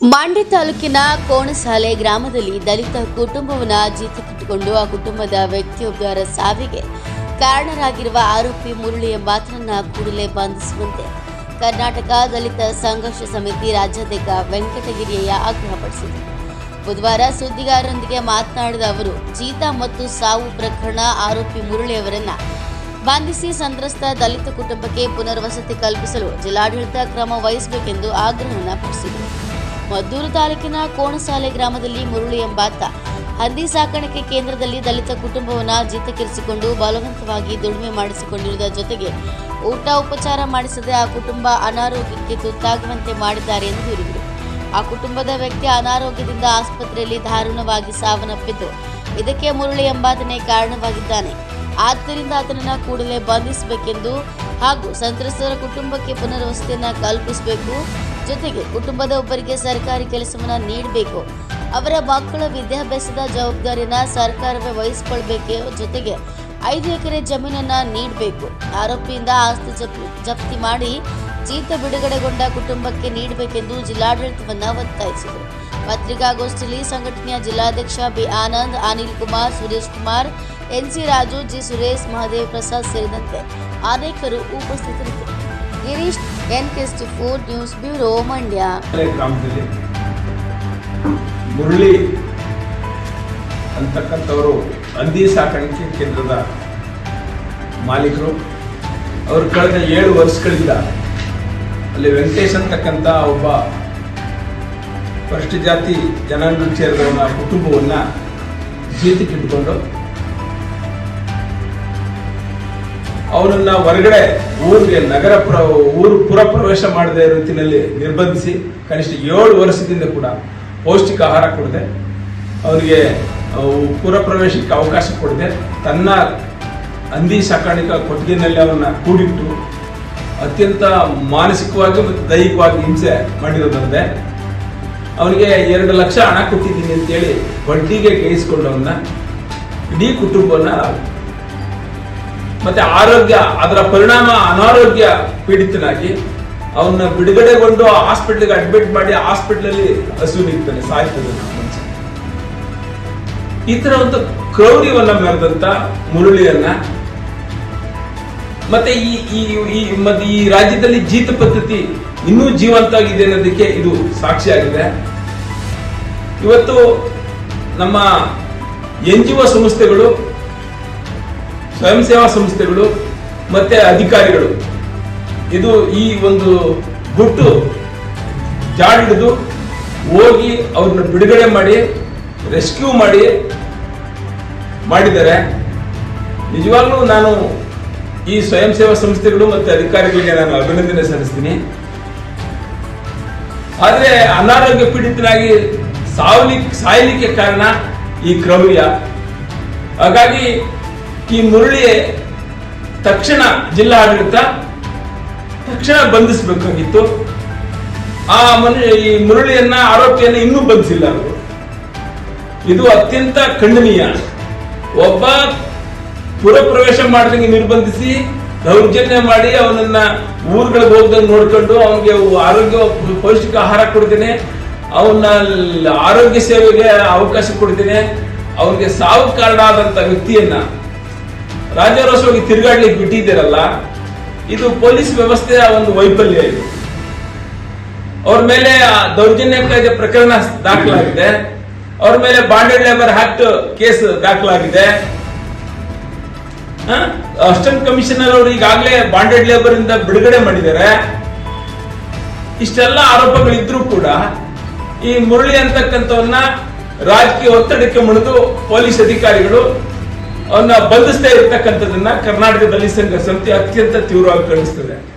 ಮಂಡ್ಯ ತಾಲೂಕಿನ ಕೋಣಸಾಲೆ ಗ್ರಾಮದಲ್ಲಿ ದಲಿತ ಕುಟುಂಬವನ್ನ ಜೀತಕ್ಕಿಟ್ಟುಕೊಂಡು ಆ ಕುಟುಂಬದ ವ್ಯಕ್ತಿಯೊಬ್ಬರ ಸಾವಿಗೆ ಕಾರಣರಾಗಿರುವ ಆರೋಪಿ ಮುರಳಿ ಎಂಬಾತನನ್ನ ಕೂಡಲೇ ಬಂಧಿಸುವಂತೆ ಕರ್ನಾಟಕ ದಲಿತ ಸಂಘರ್ಷ ಸಮಿತಿ ರಾಜ್ಯಾಧ್ಯಕ್ಷ ವೆಂಕಟಗಿರಿಯಯ್ಯ ಆಗ್ರಹಪಡಿಸಿದರು ಬುಧವಾರ ಸುದ್ದಿಗಾರರೊಂದಿಗೆ ಮಾತನಾಡಿದ ಅವರು, ಜೀತ ಮತ್ತು ಸಾವು ಪ್ರಕರಣ ಆರೋಪಿ ಮುರಳಿಯವರನ್ನು ಬಂಧಿಸಿ ಸಂತ್ರಸ್ತ ದಲಿತ ಕುಟುಂಬಕ್ಕೆ ಪುನರ್ವಸತಿ ಕಲ್ಪಿಸಲು ಜಿಲ್ಲಾಡಳಿತ ಕ್ರಮ ವಹಿಸಬೇಕೆಂದು ಆಗ್ರಹವನ್ನು ಪಡಿಸಿದರು ಮದ್ದೂರು ತಾಲೂಕಿನ ಕೋಣಸಾಲೆ ಗ್ರಾಮದಲ್ಲಿ ಮುರುಳಿ ಎಂಬಾತ ಹಂದಿ ಸಾಕಾಣಿಕೆ ಕೇಂದ್ರದಲ್ಲಿ ದಲಿತ ಕುಟುಂಬವನ್ನು ಜೀತಕ್ಕಿರಿಸಿಕೊಂಡು ಬಲವಂತವಾಗಿ ದುಡಿಮೆ ಮಾಡಿಸಿಕೊಂಡಿರುವುದರ ಜೊತೆಗೆ ಊಟ ಉಪಚಾರ ಮಾಡಿಸದೆ ಆ ಕುಟುಂಬ ಅನಾರೋಗ್ಯಕ್ಕೆ ತುತ್ತಾಗುವಂತೆ ಮಾಡಿದ್ದಾರೆ ಎಂದು ದೂರಿದರು. ಆ ಕುಟುಂಬದ ವ್ಯಕ್ತಿ ಅನಾರೋಗ್ಯದಿಂದ ಆಸ್ಪತ್ರೆಯಲ್ಲಿ ದಾರುಣವಾಗಿ ಸಾವನ್ನಪ್ಪಿದ್ದು, ಇದಕ್ಕೆ ಮುರುಳಿ ಎಂಬಾತನೇ ಕಾರಣವಾಗಿದ್ದಾನೆ. ಆದ್ದರಿಂದ ಆತನನ್ನು ಕೂಡಲೇ ಬಂಧಿಸಬೇಕೆಂದು ಹಾಗೂ ಸಂತ್ರಸ್ತರ ಕುಟುಂಬಕ್ಕೆ ಪುನರ್ವಸತಿಯನ್ನು ಕಲ್ಪಿಸಬೇಕು ಜೊತೆಗೆ ಕುಟುಂಬದ ಒಬ್ಬರಿಗೆ ಸರ್ಕಾರಿ ಕೆಲಸವನ್ನು ನೀಡಬೇಕು. ಅವರ ಮಕ್ಕಳ ವಿದ್ಯಾಭ್ಯಾಸದ ಜವಾಬ್ದಾರಿಯನ್ನ ಸರ್ಕಾರವೇ ವಹಿಸಿಕೊಳ್ಬೇಕು ಜೊತೆಗೆ ಐದು ಎಕರೆ ಜಮೀನನ್ನ ನೀಡಬೇಕು. ಆರೋಪಿಯಿಂದ ಆಸ್ತಿ ಜಪ್ ಜಪ್ತಿ ಮಾಡಿ ಜೀತ ಬಿಡುಗಡೆಗೊಂಡ ಕುಟುಂಬಕ್ಕೆ ನೀಡಬೇಕೆಂದು ಜಿಲ್ಲಾಡಳಿತವನ್ನ ಒತ್ತಾಯಿಸಿದರು. ಪತ್ರಿಕಾಗೋಷ್ಠಿಯಲ್ಲಿ ಸಂಘಟನೆಯ ಜಿಲ್ಲಾಧ್ಯಕ್ಷ B Anand, Anil Kumar, Suresh Kumar N C Raju, G Suresh, Mahadev Prasad ಸೇರಿದಂತೆ ಅನೇಕರು ಉಪಸ್ಥಿತರಿದ್ದರು. ಗಿರೀಶ್ ಎನ್ ಕೆಸ್ಟಿ ಫೋರ್ ನ್ಯೂಸ್ ಬ್ಯೂರೋ, ಮಂಡ್ಯ. ಗ್ರಾಮದಲ್ಲಿ ಮುರಳಿ ಅಂತಕ್ಕಂಥವರು, ಹಂದಿ ಸಾಕಾಣಿಕೆ ಕೇಂದ್ರದ ಮಾಲೀಕರು, ಅವರು ಕಳೆದ ಏಳು ವರ್ಷಗಳಿಂದ ಅಲ್ಲಿ ವೆಂಕಟೇಶ್ ಅಂತಕ್ಕಂಥ ಒಬ್ಬ ಫಸ್ಟ್ ಜಾತಿ ಜನಾಂಗ ಸೇರಿದವನ ಕುಟುಂಬವನ್ನು ಜೀತಕ್ಕಿಟ್ಟುಕೊಂಡು ಅವನನ್ನ ಹೊರಗಡೆ ಊರಿಗೆ ನಗರ ಪ್ರ, ಊರು ಪುರ ಪ್ರವೇಶ ಮಾಡದೇ ರೀತಿಯಲ್ಲಿ ನಿರ್ಬಂಧಿಸಿ ಕನಿಷ್ಠ ಏಳು ವರ್ಷದಿಂದ ಕೂಡ ಪೌಷ್ಟಿಕ ಆಹಾರ ಕೊಡದೆ. ಅವನಿಗೆ ಅವು ಪುರ ಪ್ರವೇಶಕ್ಕೆ ಅವಕಾಶ ಕೊಡದೆ. ತನ್ನ ಹಂದಿ ಸಾಕಾಣಿಕ ಕೊಟ್ಟಿಗೆನಲ್ಲಿ ಅವನ್ನ ಕೂಡಿಟ್ಟು ಅತ್ಯಂತ ಮಾನಸಿಕವಾಗಿ ಮತ್ತು ದೈಹಿಕವಾಗಿ ಹಿಂಸೆ ಮಾಡಿರೋದಲ್ಲದೆ ಅವನಿಗೆ ಎರಡು ಲಕ್ಷ ಹಣ ಕೊಟ್ಟಿದ್ದೀನಿ ಅಂತೇಳಿ ಬಡ್ಡಿಗೆ ಗೈಸ್ಕೊಂಡವನ್ನ ಇಡೀ ಕುಟುಂಬವನ್ನ ಮತ್ತೆ ಆರೋಗ್ಯ, ಅದರ ಪರಿಣಾಮ ಅನಾರೋಗ್ಯ ಪೀಡಿತನಾಗಿ ಅವನ್ನ ಬಿಡುಗಡೆಗೊಂಡು ಹಾಸ್ಪಿಟ್ಲಿಗೆ ಅಡ್ಮಿಟ್ ಮಾಡಿ ಹಾಸ್ಪಿಟ್ಲಲ್ಲಿ ಹಸು ನಿಂತಾನೆ ಸಾಯ್ತದೆ. ಈ ತರ ಒಂದು ಕ್ರೌರ್ಯವನ್ನ ಮೆರೆದಂತ ಮುರುಳಿಯನ್ನ ಮತ್ತೆ ಈ ಈ ಈ, ಮತ್ತೆ ಈ ರಾಜ್ಯದಲ್ಲಿ ಜೀತ ಪದ್ಧತಿ ಇನ್ನೂ ಜೀವಂತವಾಗಿದೆ ಅನ್ನೋದಕ್ಕೆ ಇದು ಸಾಕ್ಷಿಯಾಗಿದೆ. ಇವತ್ತು ನಮ್ಮ ಎನ್ ಜಿ ಒ ಸಂಸ್ಥೆಗಳು ಸ್ವಯಂ ಸೇವಾ ಸಂಸ್ಥೆಗಳು ಮತ್ತೆ ಅಧಿಕಾರಿಗಳು. ಇದು ಈ ಒಂದು ಗುಟ್ಟು ಜಾಡಿಡಿದು ಹೋಗಿ ಅವ್ರನ್ನ ಬಿಡುಗಡೆ ಮಾಡಿ, ರೆಸ್ಕ್ಯೂ ಮಾಡಿ ಮಾಡಿದ್ದಾರೆ. ನಿಜವಾಗ್ಲೂ ನಾನು ಈ ಸ್ವಯಂ ಸೇವಾ ಸಂಸ್ಥೆಗಳು ಮತ್ತೆ ಅಧಿಕಾರಿಗಳಿಗೆ ನಾನು ಅಭಿನಂದನೆ ಸಲ್ಲಿಸ್ತೀನಿ. ಆದರೆ ಅನಾರೋಗ್ಯ ಪೀಡಿತನಾಗಿ ಸಾವಲಿ ಸಾಯಲಿಕ್ಕೆ ಕಾರಣ ಈ ಕ್ರೌರ್ಯ. ಹಾಗಾಗಿ ಈ ಮುರಳಿಯೇ ತಕ್ಷಣ ಜಿಲ್ಲಾ ಆಡಳಿತ ತಕ್ಷಣ ಬಂಧಿಸಬೇಕಾಗಿತ್ತು. ಆ ಮನು, ಈ ಮುರಳಿಯನ್ನ, ಆರೋಪಿಯನ್ನ ಇನ್ನೂ ಬಂಧಿಸಿಲ್ಲ ಇದು ಅತ್ಯಂತ ಖಂಡನೀಯ. ಒಬ್ಬ ಪುರ ಪ್ರವೇಶ ಮಾಡಿದಂಗೆ ನಿರ್ಬಂಧಿಸಿ ದೌರ್ಜನ್ಯ ಮಾಡಿ ಅವನನ್ನ ಊರುಗಳಿಗೆ ಹೋಗ್ದಂಗೆ ನೋಡ್ಕೊಂಡು ಅವನಿಗೆ ಆರೋಗ್ಯ, ಪೌಷ್ಟಿಕ ಆಹಾರ ಕೊಡ್ತೇನೆ. ಅವನ ಆರೋಗ್ಯ ಸೇವೆಗೆ ಅವಕಾಶ ಕೊಡ್ತೇನೆ. ಅವನಿಗೆ ಸಾವು ಕಾರಣ ಆದಂತ ವ್ಯಕ್ತಿಯನ್ನ ರಾಜಾರೋಷವಾಗಿ ತಿರುಗಾಡ್ಲಿಕ್ಕೆ ಬಿಟ್ಟಿದ್ದೀರಲ್ಲ, ಇದು ಪೊಲೀಸ್ ವ್ಯವಸ್ಥೆಯ ಒಂದು ವೈಫಲ್ಯ ಇದು. ಅವ್ರ ಮೇಲೆ ಆ ದೌರ್ಜನ್ಯ ಕಾಯ್ದೆ ಪ್ರಕರಣ ದಾಖಲಾಗಿದೆ. ಅವ್ರ ಮೇಲೆ ಬಾಂಡೆಡ್ ಲೇಬರ್ ಆಕ್ಟ್ ಕೇಸ್ ದಾಖಲಾಗಿದೆ. ಅಸಿಸ್ಟೆಂಟ್ ಕಮಿಷನರ್ ಅವರು ಈಗಾಗಲೇ ಬಾಂಡೆಡ್ ಲೇಬರ್ ಇಂದ ಬಿಡುಗಡೆ ಮಾಡಿದ್ದಾರೆ. ಇಷ್ಟೆಲ್ಲ ಆರೋಪಗಳಿದ್ರೂ ಕೂಡ ಈ ಮುರಳಿ ಅಂತಕ್ಕಂಥವನ್ನ ರಾಜಕೀಯ ಒತ್ತಡಕ್ಕೆ ಮುಣಿದು ಪೊಲೀಸ್ ಅಧಿಕಾರಿಗಳು ಅವನ್ನ ಬಂಧಿಸದೇ ಇರ್ತಕ್ಕಂಥದ್ದನ್ನ ಕರ್ನಾಟಕದಲ್ಲಿ ಸಂಘ ಸಮಿತಿ ಅತ್ಯಂತ ತೀವ್ರವಾಗಿ ಖಂಡಿಸ್ತದೆ.